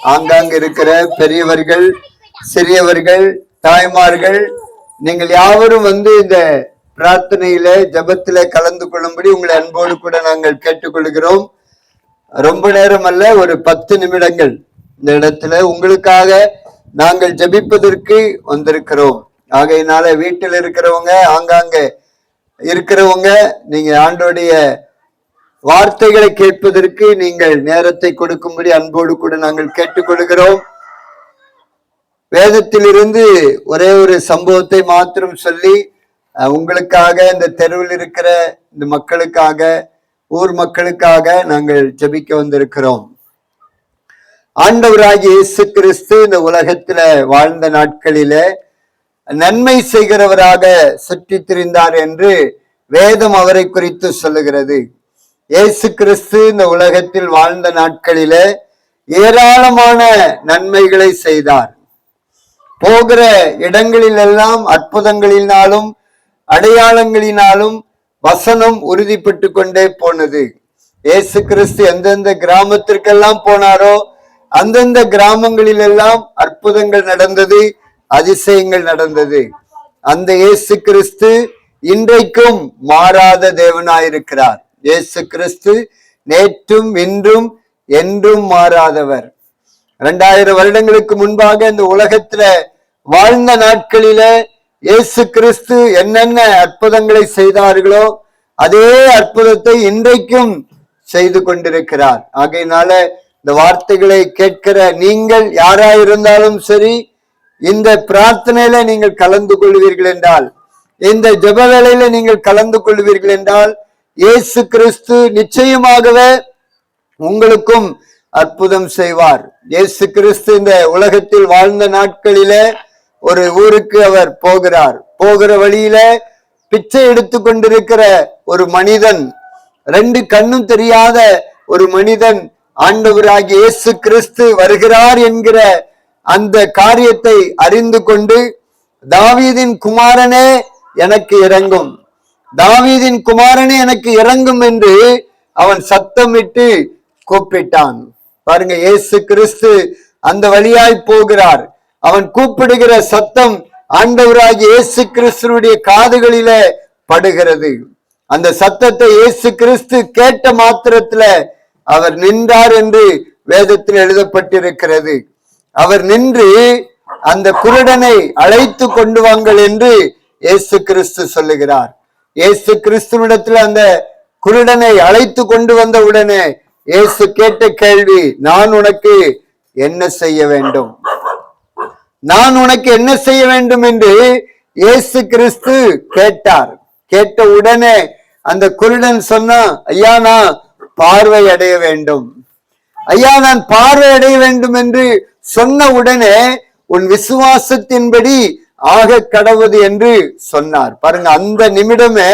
ஆங்காங்க இருக்கிற பெரியவர்கள் சிறியவர்கள் தாய்மார்கள் நீங்கள் யாவரும் வந்து இந்த பிரார்த்தனையில ஜபத்துல கலந்து கொள்ளும்படி உங்களை அன்போடு கூட நாங்கள் கேட்டுக்கொள்கிறோம். ரொம்ப நேரம் அல்ல ஒரு பத்து நிமிடங்கள் இந்த இடத்துல உங்களுக்காக நாங்கள் ஜெபிப்பதற்கு வந்திருக்கிறோம். ஆகையினால வீட்டில் இருக்கிறவங்க ஆங்காங்க இருக்கிறவங்க நீங்க ஆண்டோடைய வார்த்தைகளை கேட்பதற்கு நீங்கள் நேரத்தை கொடுக்கும்படி அன்போடு கூட நாங்கள் கேட்டுக்கொள்கிறோம். வேதத்திலிருந்து ஒரே ஒரு சம்பவத்தை மாத்திரம் சொல்லி உங்களுக்காக இந்த தெருவில் இருக்கிற இந்த மக்களுக்காக ஊர் மக்களுக்காக நாங்கள் ஜெபிக்க வந்திருக்கிறோம். ஆண்டவராகிய இயேசு கிறிஸ்து இந்த உலகத்துல வாழ்ந்த நாட்களில நன்மை செய்கிறவராக சுற்றித் திரிந்தார் என்று வேதம் அவரை குறித்து சொல்லுகிறது. இயேசு கிறிஸ்து இந்த உலகத்தில் வாழ்ந்த நாட்களில ஏராளமான நன்மைகளை செய்தார். போகிற இடங்களிலெல்லாம் அற்புதங்களினாலும் அடையாளங்களினாலும் வசனம் உறுதிப்பட்டு கொண்டே போனது. இயேசு கிறிஸ்து எந்தெந்த கிராமத்திற்கெல்லாம் போனாரோ அந்தந்த கிராமங்களிலெல்லாம் அற்புதங்கள் நடந்தது அதிசயங்கள் நடந்தது. அந்த இயேசு கிறிஸ்து இன்றைக்கும் மாறாத தேவனாயிருக்கிறார். இயேசு கிறிஸ்து நேற்றும் இன்றும் என்றும் மாறாதவர். இரண்டாயிரம் வருடங்களுக்கு முன்பாக இந்த உலகத்துல வாழ்ந்த நாட்களில இயேசு கிறிஸ்து என்னென்ன அற்புதங்களை செய்தார்களோ அதே அற்புதத்தை இன்றைக்கும் செய்து கொண்டிருக்கிறார். ஆகையினால இந்த வார்த்தைகளை கேட்கிற நீங்கள் யாராயிருந்தாலும் சரி இந்த பிரார்த்தனையில நீங்கள் கலந்து கொள்வீர்கள் என்றால் இந்த ஜெப வேலையில நீங்கள் கலந்து கொள்வீர்கள் என்றால் இயேசு கிறிஸ்து நிச்சயமாகவே உங்களுக்கும் அற்புதம் செய்வார். இயேசு கிறிஸ்து இந்த உலகத்தில் வாழ்ந்த நாட்களிலே ஒரு ஊருக்கு அவர் போகிறார். போகிற வழியில பிச்சை எடுத்து கொண்டிருக்கிற ஒரு மனிதன் ரெண்டு கண்ணும் தெரியாத ஒரு மனிதன் ஆண்டவராகிய இயேசு கிறிஸ்து வருகிறார் என்கிற அந்த காரியத்தை அறிந்து கொண்டு தாவீதின் குமாரனே எனக்கு இறங்கும். தாவீதின் குமாரனே எனக்கு இறங்கும் என்று அவன் சத்தமிட்டு கூப்பிட்டான். பாருங்க இயேசு கிறிஸ்து அந்த வழியாய் போகிறார். அவன் கூப்பிடுகிற சத்தம் ஆண்டவராகி இயேசு கிறிஸ்துனுடைய காதுகளில படுகிறது. அந்த சத்தத்தை இயேசு கிறிஸ்து கேட்ட மாத்திரத்துல அவர் நின்றார் என்று வேதத்தில் எழுதப்பட்டிருக்கிறது. அவர் நின்று அந்த குருடனை அழைத்து கொண்டு வாங்கள் என்று இயேசு கிறிஸ்து சொல்லுகிறார். இயேசு கிறிஸ்துவிடத்தில் அந்த குருடனை அழைத்து கொண்டு வந்த உடனே இயேசு கேட்ட கேள்வி நான் உனக்கு என்ன செய்ய வேண்டும்? நான் உனக்கு என்ன செய்ய வேண்டும்? என்று இயேசு கிறிஸ்து கேட்டார். கேட்ட உடனே அந்த குருடன் சொன்னா ஐயா நான் பார்வை அடைய வேண்டும். ஐயா நான் பார்வை அடைய வேண்டும் என்று சொன்ன உடனே உன் விசுவாசத்தின்படி ஆக கடவுது என்று சொன்னார். பாருங்க அந்த நிமிடமே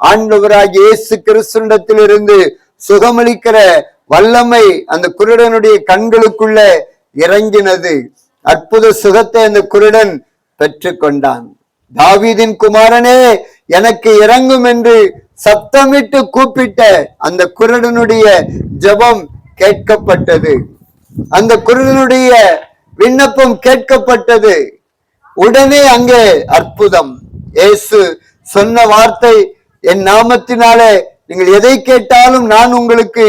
ஆண்டவராக இயேசு கிறிஸ்துவிடத்திலிருந்து சுகமளிக்கிற வல்லமை அந்த குருடனுடைய கண்களுக்குள்ள இறங்கினது. அற்புத சுகத்தை அந்த குருடன் பெற்றுக்கொண்டான். தாவீதின் குமாரனே எனக்கு இறங்கும் என்று சத்தமிட்டு கூப்பிட்ட அந்த குருடனுடைய ஜெபம் கேட்கப்பட்டது. அந்த குருடனுடைய விண்ணப்பம் கேட்கப்பட்டது. உடனே அங்கே அற்புதம். ஏசு சொன்ன வார்த்தை என் நாமத்தினாலே நீங்கள் எதை கேட்டாலும் நான் உங்களுக்கு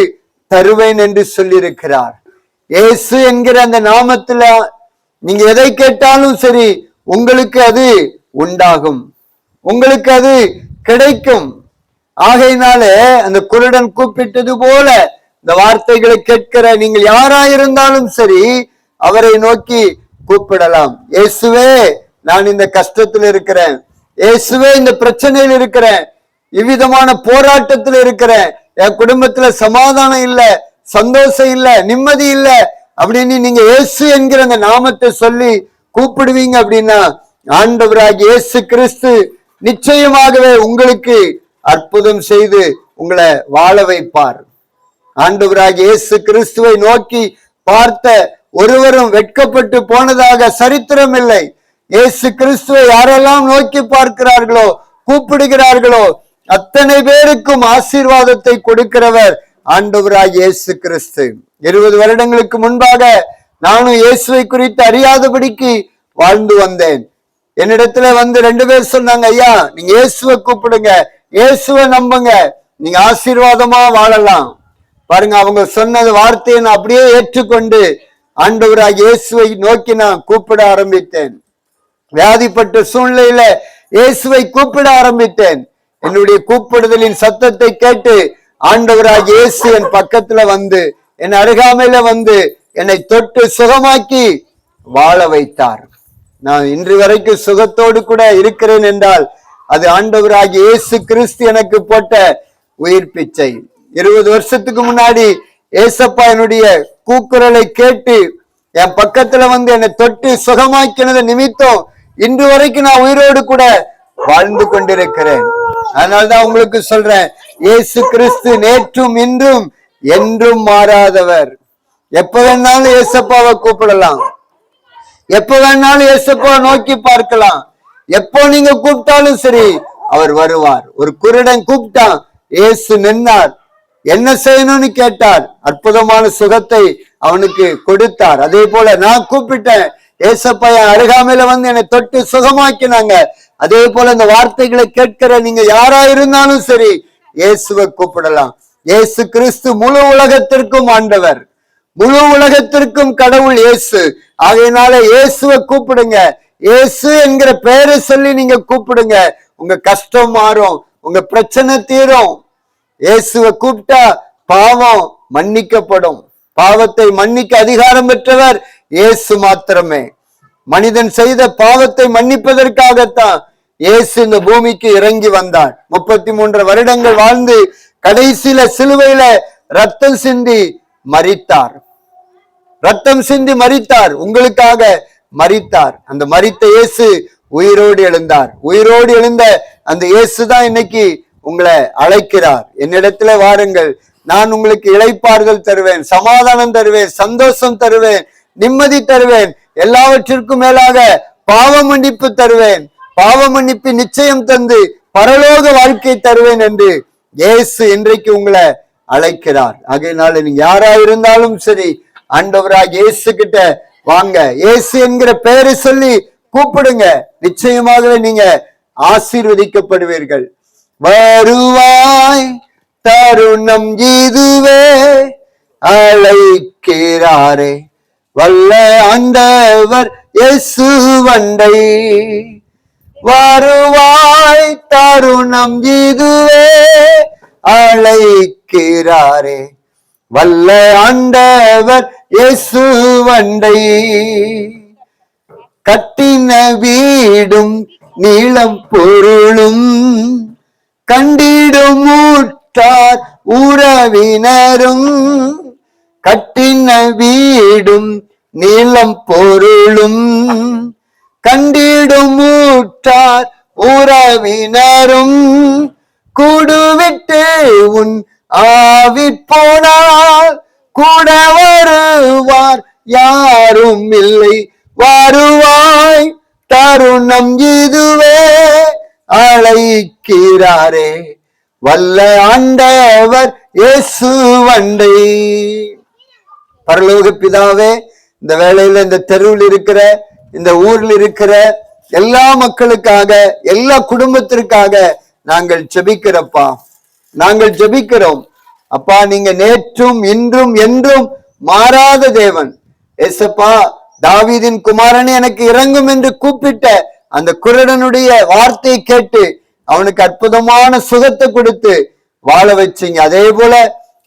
தருவேன் என்று சொல்லியிருக்கிறார். ஏசு என்கிற அந்த நாமத்துல நீங்க எதை கேட்டாலும் சரி உங்களுக்கு அது உண்டாகும். உங்களுக்கு அது கிடைக்கும். ஆகையினாலே அந்த குருடன் கூப்பிட்டது போல இந்த வார்த்தைகளை கேட்கிற நீங்கள் யாராயிருந்தாலும் சரி அவரை நோக்கி கூப்பிடலாம். இயேசுவே நான் இந்த கஷ்டத்தில் இருக்கிறேன். இயேசுவே இந்த பிரச்சனையில் இருக்கிறேன். இவ்விதமான போராட்டத்தில் இருக்கிறேன். என் குடும்பத்துல சமாதானம் இல்ல சந்தோஷம் இல்ல நிம்மதி இல்ல அப்படின்னு நீங்க இயேசு என்கிற அந்த நாமத்தை சொல்லி கூப்பிடுவீங்க அப்படின்னா ஆண்டவராக இயேசு கிறிஸ்து நிச்சயமாகவே உங்களுக்கு அற்புதம் செய்து உங்களை வாழ வைப்பார். ஆண்டவராக இயேசு கிறிஸ்துவை நோக்கி பார்த்த ஒருவரும் வெட்கப்பட்டு போனதாக சரித்திரம் இல்லை. இயேசு கிறிஸ்துவை யாரெல்லாம் நோக்கி பார்க்கிறார்களோ கூப்பிடுகிறார்களோ அத்தனை பேருக்கும் ஆசீர்வாதத்தை கொடுக்கிறவர் ஆண்டவராய் இயேசு கிறிஸ்து. இருபது வருடங்களுக்கு முன்பாக நானும் இயேசுவை குறித்து அறியாதபடிக்கு வாழ்ந்து வந்தேன். என்னிடத்துல வந்து ரெண்டு பேர் சொன்னாங்க ஐயா நீங்க இயேசுவை கூப்பிடுங்க. இயேசுவை நம்புங்க. நீங்க ஆசீர்வாதமா வாழலாம். பாருங்க அவங்க சொன்னது வார்த்தையை நான் அப்படியே ஏற்றுக்கொண்டு ஆண்டவராக இயேசுவை நோக்கி நான் கூப்பிட ஆரம்பித்தேன். வியாதிப்பட்ட சூழ்நிலையில இயேசுவை கூப்பிட ஆரம்பித்தேன். என்னுடைய கூப்பிடுதலின் சத்தத்தை கேட்டு ஆண்டவராக இயேசு என் பக்கத்துல வந்து என் அருகாமையில வந்து என்னை தொட்டு சுகமாக்கி வாழ வைத்தார். நான் இன்று வரைக்கும் சுகத்தோடு கூட இருக்கிறேன் என்றால் அது ஆண்டவராக இயேசு கிறிஸ்து எனக்கு போட்ட உயிர் பிச்சை. இருபது வருஷத்துக்கு முன்னாடி ஏசப்பா என்னுடைய கூக்குரலை கேட்டு என் பக்கத்துல வந்து என்னை தொட்டு சுகமாக்கினது நிமித்தம் இன்று வரைக்கும் நான் உயிரோடு கூட வாழ்ந்து கொண்டிருக்கிறேன். அதனால்தான் உங்களுக்கு சொல்றேன் இயேசு கிறிஸ்து நேற்றும் இன்றும் என்றும் மாறாதவர். எப்ப வேணாலும் ஏசப்பாவை கூப்பிடலாம். எப்ப வேணாலும் இயேசுப்பா நோக்கி பார்க்கலாம். எப்போ நீங்க கூப்பிட்டாலும் சரி அவர் வருவார். ஒரு குருடன் கூப்பிட்டான் இயேசு நின்னார். என்ன செய்யணும்னு கேட்டார். அற்புதமான சுகத்தை அவனுக்கு கொடுத்தார். அதே போல நான் கூப்பிட்டேன் ஏசப்பா அருகாமையில வந்து என்னை தொட்டு சுகமாக்கினாங்க. அதே போல இந்த வார்த்தைகளை கேட்கிற நீங்க யாரா இருந்தாலும் சரி இயேசுவை கூப்பிடலாம். இயேசு கிறிஸ்து முழு உலகத்திற்கும் ஆண்டவர். முழு உலகத்திற்கும் கடவுள் இயேசு. ஆகையினால இயேசுவை கூப்பிடுங்க. இயேசு என்கிற பெயரை சொல்லி நீங்க கூப்பிடுங்க. உங்க கஷ்டம் மாறும் உங்க பிரச்சனை தீரும். இயேசுவை கூப்பிட்டா பாவம் மன்னிக்கப்படும். பாவத்தை மன்னிக்க அதிகாரம் பெற்றவர் இயேசு மாத்திரமே. மனிதன் செய்த பாவத்தை மன்னிப்பதற்காகத்தான் இயேசு இந்த பூமிக்கு இறங்கி வந்தார். முப்பத்தி மூன்று வருடங்கள் வாழ்ந்து கடைசியில சிலுவையில ரத்தம் சிந்தி மறித்தார் ரத்தம் சிந்தி மறித்தார் உங்களுக்காக மறித்தார் அந்த மரித்த இயேசு உயிரோடு எழுந்தார். உயிரோடு எழுந்த அந்த இயேசு தான் இன்னைக்கு உங்களை அழைக்கிறார். என்னிடத்துல வாருங்கள். நான் உங்களுக்கு இழைப்பார்கள் தருவேன் சமாதானம் தருவேன் சந்தோஷம் தருவேன். நிம்மதி தருவேன். எல்லாவற்றிற்கும் மேலாக பாவ மன்னிப்பு தருவேன். பாவ மன்னிப்பு நிச்சயம் தந்து பரலோக வாழ்க்கை தருவேன் என்று இயேசு இன்றைக்கு உங்களை அழைக்கிறார். ஆகையினால நீங்க யாரா இருந்தாலும் சரி ஆண்டவராக இயேசு கிட்ட வாங்க. இயேசு என்கிற பெயரை சொல்லி கூப்பிடுங்க. நிச்சயமாகவே நீங்க ஆசீர்வதிக்கப்படுவீர்கள். வருவாய் தருணம் இதுவே அழைக்கிறாரே. வல்ல ஆண்டவர் இயேசு வண்டை. வருவாய் தருணம் இதுவே அழைக்கிறாரே. வல்ல ஆண்டவர் இயேசு வண்டை. கட்டின வீடும் நீளம் பொருளும் கண்டிடும் ஊற்றார் உறவினரும். கட்டின வீடும் நீளம் பொருளும். கண்டிடும் ஊற்றார் உறவினரும். கூடுவிட்டு உன் ஆவி போனால் கூட வருவார். யாரும் இல்லை வருவாய். தருணம் இதுவே அழைக்கிறாரே. வல்ல ஆண்டவர் இயேசு வண்டை. பரலோக பிதாவே இந்த வேலையில இந்த தெருவில் இருக்கிற இந்த ஊர்ல இருக்கிற எல்லா மக்களுக்காக எல்லா குடும்பத்திற்காக நாங்கள் ஜெபிக்கிறப்பா. நாங்கள் ஜெபிக்கிறோம். அப்பா நீங்க நேற்றும் இன்றும் என்றும் மாறாத தேவன். எசப்பா தாவீதின் குமாரன் எனக்கு இறங்கும் என்று கூப்பிட்ட அந்த குருடனுடைய வார்த்தையை கேட்டு அவனுக்கு அற்புதமான சுகத்தை கொடுத்து வாழ வச்சீங்க. அதே போல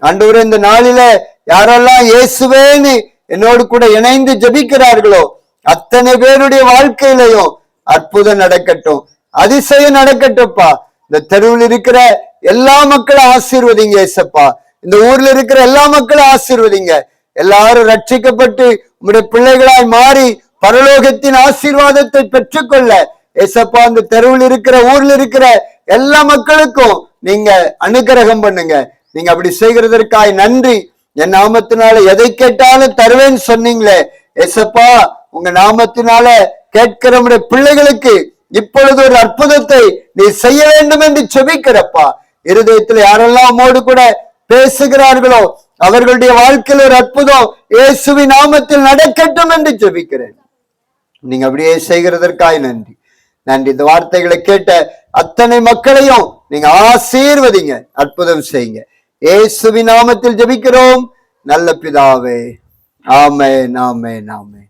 அன்று இந்த நாளில யாரெல்லாம் இயேசுவேன்னு என்னோடு கூட இணைந்து ஜெபிக்கிறார்களோ அத்தனை பேருடைய வாழ்க்கையிலையும் அற்புதம் நடக்கட்டும் அதிசயம் நடக்கட்டும்ப்பா. இந்த தெருவில் இருக்கிற எல்லா மக்களும் ஆசீர்வதிங்க ஏசப்பா இந்த ஊர்ல இருக்கிற எல்லா மக்களும் ஆசீர்வதிங்க. எல்லாரும் ரட்சிக்கப்பட்டு உங்களுடைய பிள்ளைகளாய் மாறி பரலோகத்தின் ஆசீர்வாதத்தை பெற்றுக்கொள்ள ஏசப்பா இந்த தெருவில் இருக்கிற ஊர்ல இருக்கிற எல்லா மக்களுக்கும் நீங்க அனுகிரகம் பண்ணுங்க. நீங்க அப்படி செய்கிறதற்காய் நன்றி. என் நாமத்தினால எதை கேட்டாலும் தருவேன்னு சொன்னீங்களே. எசப்பா உங்க நாமத்தினால கேட்கிற பிள்ளைகளுக்கு இப்பொழுது ஒரு அற்புதத்தை நீ செய்ய வேண்டும் என்று செபிக்கிறப்பா. இருதயத்துல யாரெல்லாம் மோடு கூட பேசுகிறார்களோ அவர்களுடைய வாழ்க்கையில் ஒரு அற்புதம் இயேசுவி நாமத்தில் நடக்கட்டும் என்று ஜெபிக்கிறேன் நீங்க அப்படியே செய்கிறதற்காய் நன்றி. நன்றி. இந்த வார்த்தைகளை கேட்ட அத்தனை மக்களையும் நீங்க ஆசீர்வதிங்க அற்புதம் செய்யுங்க. ஏசுவி நாமத்தில் ஜபிக்கிறோம். நல்ல பிதாவே. ஆமே நாமே நாமே